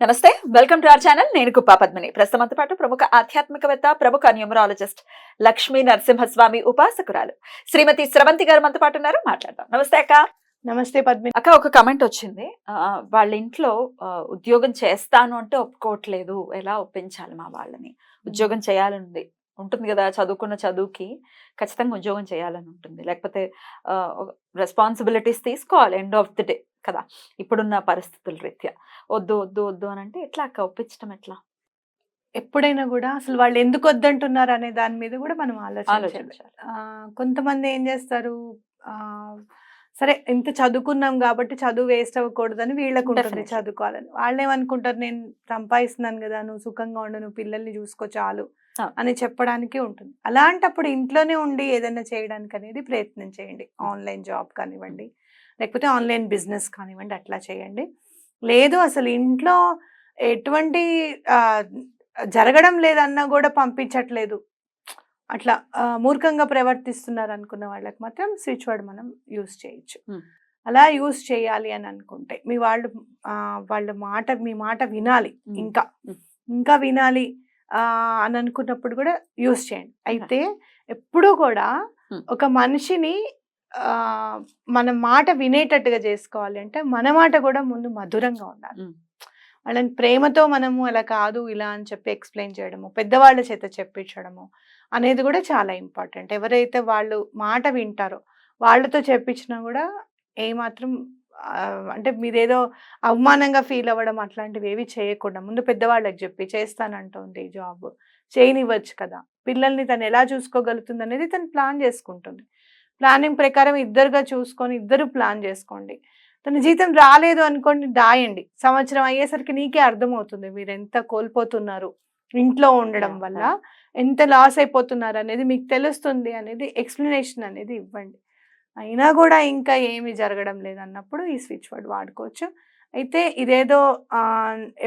నమస్తే welcome to our channel. నేను కుప్పా పద్మిని. ప్రస్తుతంతో పాటు ప్రముఖ ఆధ్యాత్మికవేత్త ప్రముఖ న్యూమరాలజిస్ట్ లక్ష్మీ నరసింహస్వామి ఉపాసకురాలు శ్రీమతి స్రవంతి గారు మనతో పాటు ఉన్నారు. మాట్లాడదాం. నమస్తే అక్క. నమస్తే పద్మిని. అక్క ఒక కమెంట్ వచ్చింది. వాళ్ళ ఇంట్లో ఉద్యోగం చేస్తాను అంటే ఒప్పుకోవట్లేదు. ఎలా ఒప్పించాలి మా వాళ్ళని? ఉద్యోగం చేయాలని ఉంది ఉంటుంది కదా చదువుకున్న చదువుకి ఖచ్చితంగా ఉద్యోగం చేయాలని ఉంటుంది. లేకపోతే రెస్పాన్సిబిలిటీస్ తీసుకోవాలి. ఎండ్ ఆఫ్ ది డే కదా! ఇప్పుడున్న పరిస్థితుల రీత్యా. వద్దు వద్దు వద్దు అని అంటే ఎట్లా అక్క? ఒప్పించడం ఎట్లా? ఎప్పుడైనా కూడా అసలు వాళ్ళు ఎందుకు వద్దంటున్నారు అనే దాని మీద కూడా మనం ఆలోచించాలి. కొంతమంది ఏం చేస్తారు? ఆ, సరే ఇంత చదువుకున్నాం కాబట్టి చదువు వేస్ట్ అవ్వకూడదని వీళ్ళకు ఉంటుంది. చదువుకోవాలని. వాళ్ళు ఏమనుకుంటారు నేను సంపాదిస్తున్నాను కదా నువ్వు సుఖంగా ఉండు నువ్వు పిల్లల్ని చూసుకో చాలు. అని చెప్పడానికి ఉంటుంది. అలాంటప్పుడు ఇంట్లోనే ఉండి ఏదైనా చేయడానికి అనేది ప్రయత్నం చేయండి. ఆన్లైన్ జాబ్ కానివ్వండి లేకపోతే ఆన్లైన్ బిజినెస్ కానివ్వండి అట్లా చేయండి. లేదు అసలు ఇంట్లో ఎటువంటి జరగడం లేదన్నా కూడా పంపించట్లేదు. అట్లా మూర్ఖంగా ప్రవర్తిస్తున్నారు అనుకున్న వాళ్ళకి మాత్రం స్విచ్ వర్డ్ మనం యూస్ చేయొచ్చు. అలా యూస్ చేయాలి అని అనుకుంటే మీ వాళ్ళు వాళ్ళ మాట మీ మాట వినాలి. ఇంకా. ఇంకా వినాలి అని అనుకున్నప్పుడు కూడా యూస్ చేయండి అయితే ఎప్పుడూ కూడా. ఒక మనిషిని మన మాట వినేటట్టుగా చేసుకోవాలి అంటే మన మాట కూడా ముందు మధురంగా ఉండాలి. వాళ్ళని ప్రేమతో మనము అలా కాదు ఇలా అని చెప్పి ఎక్స్ప్లెయిన్ చేయడము పెద్దవాళ్ళ చేత చెప్పించడము అనేది కూడా చాలా ఇంపార్టెంట్ ఎవరైతే వాళ్ళు మాట వింటారో వాళ్ళతో చెప్పించినా కూడా ఏమాత్రం అంటే మీరేదో అవమానంగా ఫీల్ అవ్వడం అట్లాంటివి ఏవి చేయకుండా ముందు పెద్దవాళ్ళకి చెప్పి చేస్తానంటుంది జాబ్. చేయనివ్వచ్చు కదా. పిల్లల్ని తను ఎలా చూసుకోగలుగుతుంది అనేది తను ప్లాన్ చేసుకుంటుంది. ప్లానింగ్ ప్రకారం ఇద్దరుగా చూసుకొని ఇద్దరు ప్లాన్ చేసుకోండి. తన జీతం రాలేదు అనుకోండి దాయండి. సంవత్సరం అయ్యేసరికి నీకే అర్థమవుతుంది మీరు ఎంత కోల్పోతున్నారు ఇంట్లో ఉండడం వల్ల. ఎంత లాస్ అయిపోతున్నారు అనేది మీకు తెలుస్తుంది అనేది ఎక్స్ప్లెనేషన్ అనేది ఇవ్వండి. అయినా కూడా ఇంకా ఏమీ జరగడం లేదన్నప్పుడు ఈ స్విచ్ వర్డ్ వాడుకోవచ్చు. అయితే ఇదేదో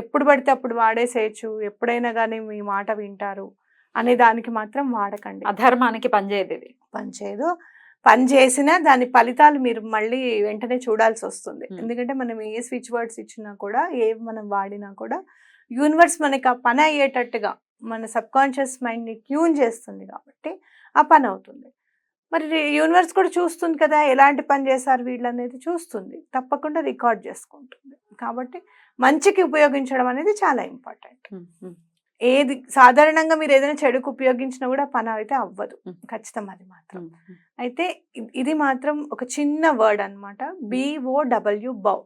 ఎప్పుడు పడితే అప్పుడు వాడేసేయచ్చు ఎప్పుడైనా కానీ మీ మాట వింటారు అనే దానికి మాత్రం వాడకండి. అధర్మానికి పనిచేయదు ఇది. పనిచేయదు పని చేసినా దాని ఫలితాలు మీరు మళ్ళీ వెంటనే చూడాల్సి వస్తుంది. ఎందుకంటే మనం ఏ స్విచ్ వర్డ్స్ ఇచ్చినా కూడా ఏ మనం వాడినా కూడా యూనివర్స్ మనకి ఆ పని అయ్యేటట్టుగా మన సబ్ కాన్షియస్ మైండ్ని ట్యూన్ చేస్తుంది కాబట్టి ఆ పని అవుతుంది. మరి యూనివర్స్ కూడా చూస్తుంది కదా ఎలాంటి పని చేశారు వీళ్ళు అనేది చూస్తుంది తప్పకుండా రికార్డ్ చేసుకుంటుంది కాబట్టి మంచికి ఉపయోగించడం అనేది చాలా ఇంపార్టెంట్ ఏది సాధారణంగా మీరు ఏదైనా చెడుకు ఉపయోగించినా కూడా పని అయితే అవ్వదు. ఖచ్చితం అది మాత్రం. అయితే ఇది మాత్రం ఒక చిన్న వర్డ్ అనమాట బిఓ డబ్ల్యూ బౌ.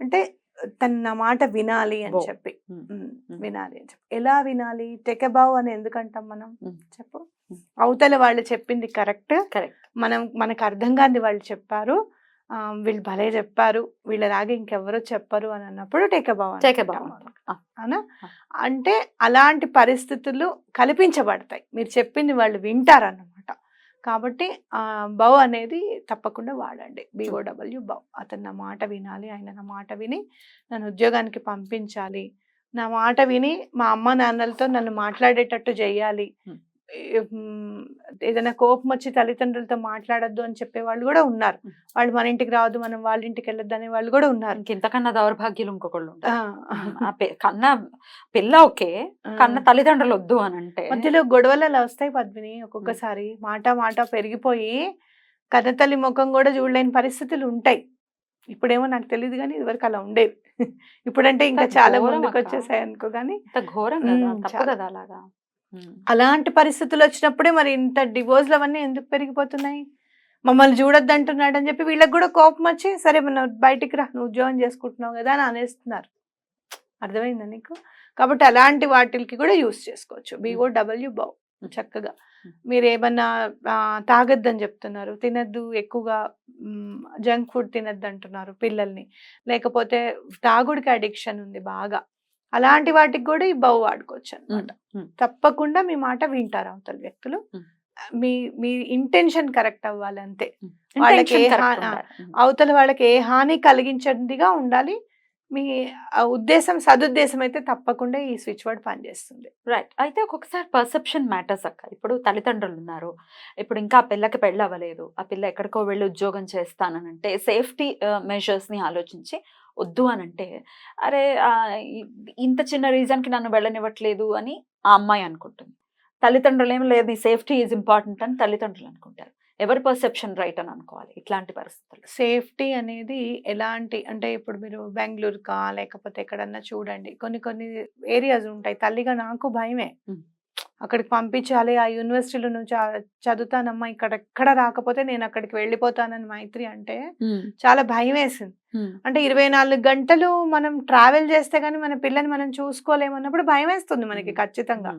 అంటే తన మాట వినాలి అని. చెప్పి. వినాలి అని చెప్పి ఎలా వినాలి టెకెబావ్ అని ఎందుకంటాం మనం. చెప్పు. అవతల వాళ్ళు చెప్పింది కరెక్ట్. Correct. మనం మనకు అర్థం కాని వాళ్ళు చెప్పారు. వీళ్ళు భలే చెప్పారు. వీళ్ళలాగే ఇంకెవరో చెప్పరు అని అన్నప్పుడు టేకబావ్ bow. ఆ, అవునా. అంటే అలాంటి పరిస్థితులు కల్పించబడతాయి. మీరు చెప్పింది వాళ్ళు వింటారన్నమాట కాబట్టి బౌ అనేది తప్పకుండా వాడండి. బిఓడబ్ల్యూ బౌ అతను నా మాట వినాలి. ఆయన నా మాట విని నన్ను ఉద్యోగానికి పంపించాలి. నా మాట విని మా అమ్మ నాన్నలతో నన్ను మాట్లాడేటట్టు చేయాలి. Hmm. ఏదైనా కోపం వచ్చి తల్లిదండ్రులతో మాట్లాడొద్దు అని చెప్పే వాళ్ళు కూడా ఉన్నారు. వాళ్ళు మన ఇంటికి రావద్దు మనం వాళ్ళ ఇంటికి వెళ్ళొద్దు అనే వాళ్ళు కూడా ఉన్నారు ఇంకింతకన్నా దౌర్భాగ్యులు ఇంకొకళ్ళు కన్న పిల్ల ఓకే కన్న. తల్లిదండ్రులు వద్దు అని అంటే మధ్యలో గొడవలు అలా వస్తాయి పద్మిని ఒక్కొక్కసారి మాట మాట పెరిగిపోయి కన్నతల్లి ముఖం కూడా చూడలేని పరిస్థితులు ఉంటాయి ఇప్పుడేమో నాకు తెలియదు కానీ ఇదివరకు అలా ఉండేవి ఇప్పుడంటే ఇంకా చాలా ముందుకు. వచ్చేసాయి అనుకో కానీ ఘోరం కదా అలాగా. అలాంటి పరిస్థితులు వచ్చినప్పుడే మరి ఇంత డివోర్స్లు అవన్నీ ఎందుకు పెరిగిపోతున్నాయి? మమ్మల్ని చూడొద్దు అంటున్నాడు అని చెప్పి వీళ్ళకి కూడా కోపం వచ్చి సరే మన బయటికి రా నువ్వు ఉద్యోగం చేసుకుంటున్నావు కదా అని అనేస్తున్నారు. అర్థమైందా నీకు? కాబట్టి అలాంటి వాటికి కూడా యూస్ చేసుకోవచ్చు. బిఓ డబ్ల్యూ బౌ చక్కగా. మీరు ఏమన్నా తాగొద్దని చెప్తున్నారు తినద్దు ఎక్కువగా జంక్ ఫుడ్ తినద్దు అంటున్నారు పిల్లల్ని. లేకపోతే తాగుడికి అడిక్షన్ ఉంది బాగా. అలాంటి వాటికి కూడా ఈ బౌ వాడుకోవచ్చు అనమాట. తప్పకుండా మీ మాట వింటారు అవతల వ్యక్తులు. మీ మీ ఇంటెన్షన్ కరెక్ట్ అవ్వాలి అంతే Intention వాళ్ళకి ఏ. అవతల వాళ్ళకి ఏ హాని కలిగించదిగా ఉండాలి. మీ ఉద్దేశం సదుద్దేశం అయితే తప్పకుండా ఈ స్విచ్ వర్డ్ పనిచేస్తుంది. రైట్ అయితే ఒక్కొక్కసారి పర్సెప్షన్ మ్యాటర్స్ అక్క. ఇప్పుడు తల్లిదండ్రులు ఉన్నారు. ఇప్పుడు ఇంకా ఆ పిల్లకి పెళ్ళి అవ్వలేదు. ఆ పిల్ల ఎక్కడికో వెళ్ళి ఉద్యోగం చేస్తానంటే సేఫ్టీ మెజర్స్ని ఆలోచించి వద్దు అని అంటే అరే ఇంత చిన్న రీజన్కి నన్ను వెళ్ళనివ్వట్లేదు అని ఆ అమ్మాయి అనుకుంటుంది. తల్లిదండ్రులు ఏం లేదు సేఫ్టీ ఈజ్ ఇంపార్టెంట్ అని తల్లిదండ్రులు అనుకుంటారు. ఎవరి పర్సెప్షన్ రైట్ అని అనుకోవాలి ఇట్లాంటి పరిస్థితులు సేఫ్టీ అనేది ఎలాంటి అంటే ఇప్పుడు మీరు బెంగళూరుకా లేకపోతే ఎక్కడన్నా చూడండి కొన్ని కొన్ని ఏరియాస్ ఉంటాయి. తల్లిగా నాకు భయమే. అక్కడికి పంపించాలి. ఆ యూనివర్సిటీలో నువ్వు చదువుతానమ్మా ఇక్కడ ఎక్కడ రాకపోతే నేను అక్కడికి వెళ్ళిపోతానని మైత్రి అంటే చాలా భయం వేసింది అంటే ఇరవై నాలుగు గంటలు మనం ట్రావెల్ చేస్తే గానీ మన పిల్లని మనం చూసుకోలేమన్నప్పుడు భయం వేస్తుంది మనకి. ఖచ్చితంగా.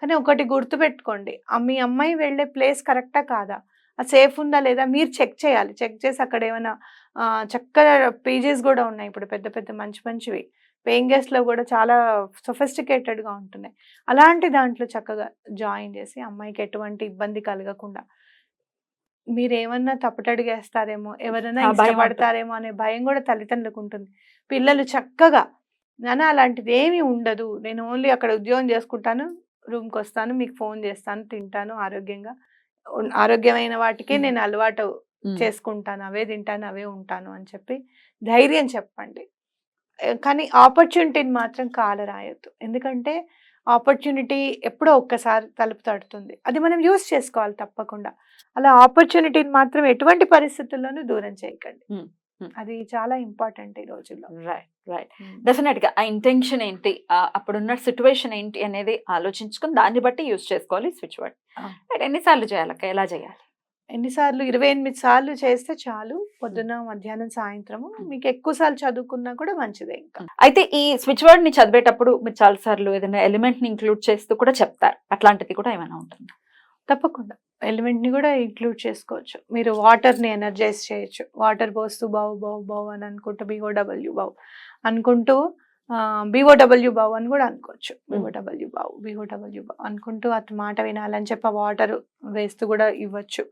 కానీ ఒకటి గుర్తు పెట్టుకోండి మీ అమ్మాయి వెళ్ళే ప్లేస్ కరెక్టా కాదా? అది సేఫ్ ఉందా లేదా? మీరు చెక్ చేయాలి. చెక్ చేసి అక్కడ ఏమైనా చక్కగా పీజీస్ కూడా ఉన్నాయి ఇప్పుడు పెద్ద పెద్ద మంచి మంచివి. పేయింగ్లో కూడా చాలా sophisticated గా ఉంటున్నాయి. అలాంటి దాంట్లో చక్కగా జాయిన్ చేసి అమ్మాయికి ఎటువంటి ఇబ్బంది కలగకుండా మీరు ఏమన్నా తప్పుటడిగేస్తారేమో ఎవరైనా ఆ భయం ఉంటుంది. ఇష్టపడతారేమో అనే భయం కూడా తల్లిదండ్రులకు ఉంటుంది. పిల్లలు చక్కగా నాన్న అలాంటిది ఏమీ ఉండదు. నేను ఓన్లీ అక్కడ ఉద్యోగం చేసుకుంటాను రూమ్కి వస్తాను మీకు ఫోన్ చేస్తాను తింటాను ఆరోగ్యంగా. ఆరోగ్యమైన వాటికే. నేను అలవాటు చేసుకుంటాను అవే తింటాను అవే ఉంటాను అని చెప్పి ధైర్యం చెప్పండి. కానీ ఆపర్చునిటీని మాత్రం కాల రాయొద్దు ఎందుకంటే ఆపర్చునిటీ ఎప్పుడో ఒక్కసారి తలుపు తడుతుంది. అది మనం యూస్ చేసుకోవాలి తప్పకుండా. అలా ఆపర్చునిటీని మాత్రం ఎటువంటి పరిస్థితుల్లోనూ దూరం చేయకండి. అది చాలా ఇంపార్టెంట్ ఈ రోజుల్లో. Right right. డెఫినెట్గా ఆ ఇంటెన్షన్ ఏంటి అప్పుడున్న సిచ్యువేషన్ ఏంటి అనేది ఆలోచించుకొని దాన్ని బట్టి యూజ్ చేసుకోవాలి స్విచ్ వర్డ్ ఎన్నిసార్లు చేయాలక్క? ఎలా చేయాలి? ఎన్నిసార్లు ఇరవై ఎనిమిది సార్లు చేస్తే చాలు. పొద్దున్న మధ్యాహ్నం సాయంత్రము. మీకు ఎక్కువ సార్లు చదువుకున్నా కూడా మంచిదే ఇంకా. అయితే ఈ స్విచ్ వర్డ్ని చదివేటప్పుడు మీరు చాలా సార్లు ఏదైనా ఎలిమెంట్ని ఇంక్లూడ్ చేస్తూ కూడా చెప్తారు. అట్లాంటిది కూడా ఏమైనా ఉంటుంది? తప్పకుండా. ఎలిమెంట్ని కూడా ఇంక్లూడ్ చేసుకోవచ్చు. మీరు వాటర్ని ఎనర్జైజ్ చేయొచ్చు. వాటర్ పోస్తూ బావు బావు బావు అని అనుకుంటూ బిఓడబ్ల్యూ బావు అనుకుంటూ బిఓడబ్ల్యూ బావు అని కూడా అనుకోవచ్చు. బిఓడబ్ల్యూ బావు బిఓడబ్ల్యూ బావు అనుకుంటూ అతని మాట వినాలని చెప్పి వాటర్ వేస్తూ కూడా ఇవ్వచ్చు.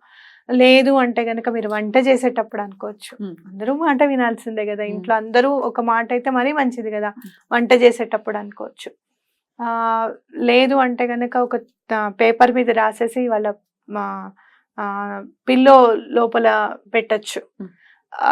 లేదు అంటే గనక మీరు వంట చేసేటప్పుడు అనుకోవచ్చు. అందరూ మాట వినాల్సిందే కదా. ఇంట్లో అందరూ ఒక మాట అయితే మరీ మంచిది కదా. వంట చేసేటప్పుడు అనుకోవచ్చు. ఆ లేదు అంటే గనక ఒక పేపర్ మీద రాసేసి వాళ్ళ పిల్లో లోపల పెట్టచ్చు.